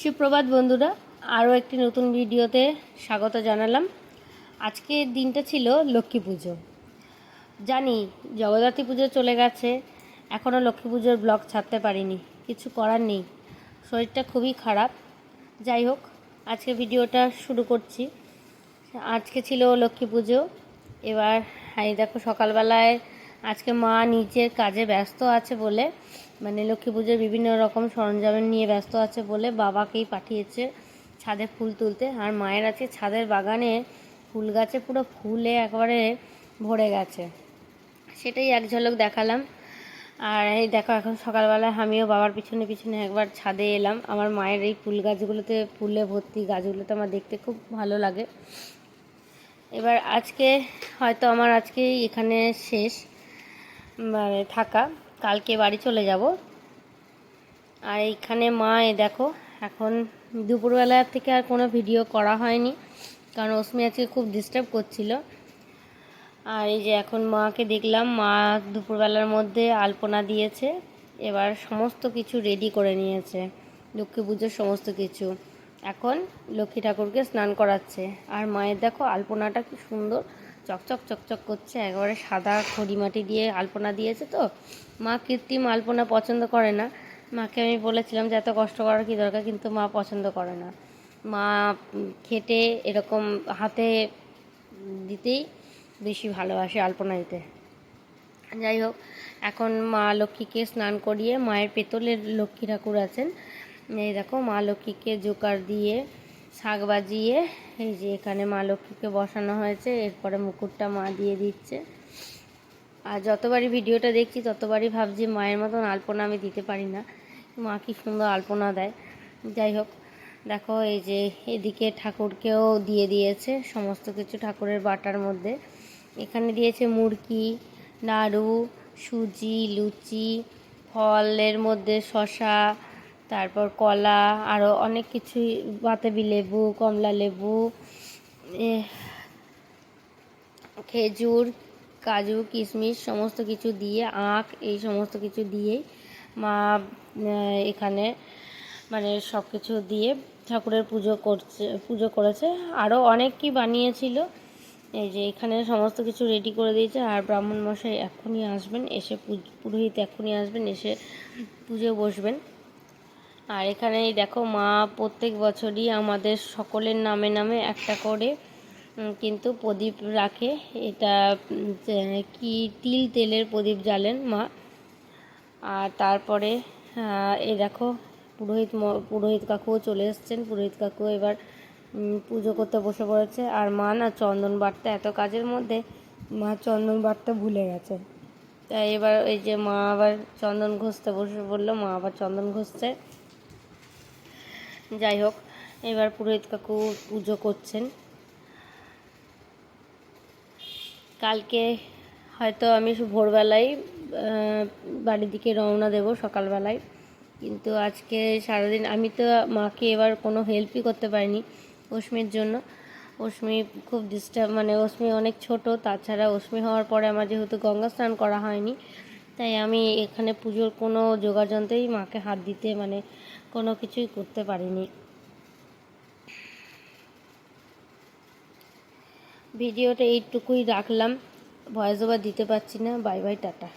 সুপ্রভাত বন্ধুরা, আরও একটি নতুন ভিডিওতে স্বাগত জানালাম। আজকের দিনটা ছিল লক্ষ্মী পুজো। জানি জগদ্ধাত্রী পুজো চলে গেছে, এখনও লক্ষ্মী পুজোর ব্লগ ছাড়তে পারিনি, কিছু করার নেই, শরীরটা খুবই খারাপ। যাই হোক, আজকে ভিডিওটা শুরু করছি। আজকে ছিল লক্ষ্মী পুজো, এবার, এই দেখো সকালবেলায় আজকে মা নিজের কাজে ব্যস্ত আছে বলে মানে লক্ষ্মী পুজোর বিভিন্ন রকম সরঞ্জাম নিয়ে ব্যস্ত আছে বলে বাবাকেই পাঠিয়েছে ছাদে ফুল তুলতে। আর মায়ের আছে ছাদের বাগানে ফুল গাছে পুরো ফুলে একবারে ভরে গেছে। সেটাই এক ঝলক দেখালাম। আর এই দেখো, এখন সকালবেলায় আমিও বাবার পিছনে পিছনে একবার ছাদে এলাম। আমার মায়ের এই ফুল গাছগুলোতে, ফুলে ভর্তি গাছগুলোতে আমার দেখতে খুব ভালো লাগে। এবার আজকে হয়তো আমার আজকে এখানে শেষ মানে থাকা। কালকে বাড়ি চলে যাব। আর এইখানে মা এ দেখো, এখন দুপুরবেলা থেকে আর কোনো ভিডিও করা হয়নি, কারণ অস্মি আজকে খুব ডিস্টার্ব করছিল। আর এই যে এখন মাকে দেখলাম, মা দুপুরবেলার মধ্যে আলপনা দিয়েছে, এবার সমস্ত কিছু রেডি করে নিয়েছে, লক্ষ্মী পুজোর সমস্ত কিছু। এখন লক্ষ্মী ঠাকুরকে স্নান করাচ্ছে। আর মায়ের দেখো, আলপনাটা কি সুন্দর। চকচক চকচক করছে, একেবারে সাদা খড়ি মাটি দিয়ে আলপনা দিয়েছে তো। মা কৃত্রিম আলপনা পছন্দ করে না। মাকে আমি বলেছিলাম যে এত কষ্ট করার কী দরকার, কিন্তু মা পছন্দ করে না। মা খেটে এরকম হাতে দিতেই বেশি ভালোবাসে আলপনা দিতে। যাই হোক, এখন মা লক্ষ্মীকে স্নান করিয়ে মায়ের পেতলের লক্ষ্মী ঠাকুর আছেন। এই দেখো মা লক্ষ্মীকে জোকার দিয়ে শাক বাজিয়ে এই যে এখানে মা লক্ষ্মীকে বসানো হয়েছে, এরপরে মুকুটটা মা দিয়ে দিচ্ছে। আর যতবারই ভিডিওটা দেখছি, ততবারই ভাবছি মায়ের মতন আলপনা আমি দিতে পারি না। মা কি সুন্দর আলপনা দেয়। যাই হোক, দেখো এই যে এদিকে ঠাকুরকেও দিয়ে দিয়েছে, সমস্ত কিছু ঠাকুরের বাটার মধ্যে। এখানে দিয়েছে মুরকি, নাড়ু, সুজি, লুচি, ফলের মধ্যে শশা তারপর কলা আরও অনেক কিছুই বাতাবি লেবু, কমলা লেবু খেজুর, কাজু, কিশমিশ, সমস্ত কিছু দিয়ে, আখ, এই সমস্ত কিছু দিয়েই মা এখানে মানে সব কিছু দিয়ে ঠাকুরের পুজো করছে, পুজো করেছে। আরও অনেক কি বানিয়েছিল। এই যে এখানে সমস্ত কিছু রেডি করে দিয়েছে। আর ব্রাহ্মণ মশাই এক্ষুনি আসবেন, এসে পুরোহিত এক্ষুনি আসবেন, এসে পুজো বসবেন। আর এখানে দেখো মা প্রত্যেক বছরই আমাদের সকলের নামে নামে একটা করে কিন্তু প্রদীপ রাখে। এটা কি তিল তেলের প্রদীপ জ্বালেন মা। আর তারপরে এ দেখো পুরোহিত পুরোহিত কাকুও চলে এসছেন। পুরোহিত কাকু এবার পুজো করতে বসে পড়েছে। আর মা না চন্দন বাটতে এত কাজের মধ্যে, মা চন্দন বাটতে ভুলে গেছে। তাই এবার এই যে মা আবার চন্দন ঘষতে বসে পড়ল, মা আবার চন্দন ঘষছে। যাই হোক এবার পুরোহিত কাকু পুজো করছেন। কালকে হয়তো আমি ভোরবেলায় বাড়ির দিকে রওনা দেব সকালবেলায়। কিন্তু আজকে সারাদিন আমি তো মাকে এবার কোনো হেল্পই করতে পারিনি অশ্মির জন্য। অশ্মি খুব ডিস্টার্ব মানে অশ্মি অনেক ছোট, তাছাড়া অশ্মি হওয়ার পরে আমার যেহেতু গঙ্গা স্নান করা হয়নি তাই আমি এখানে পুজোর কোনো যোগাযন্ত্রেই মাকে হাত দিতে মানে কোনো কিছুই করতে পারিনি। ভিডিওটা এইটুকুই রাখলাম। ভয়েস ওভার দিতে পারছি না। Bye bye, tata.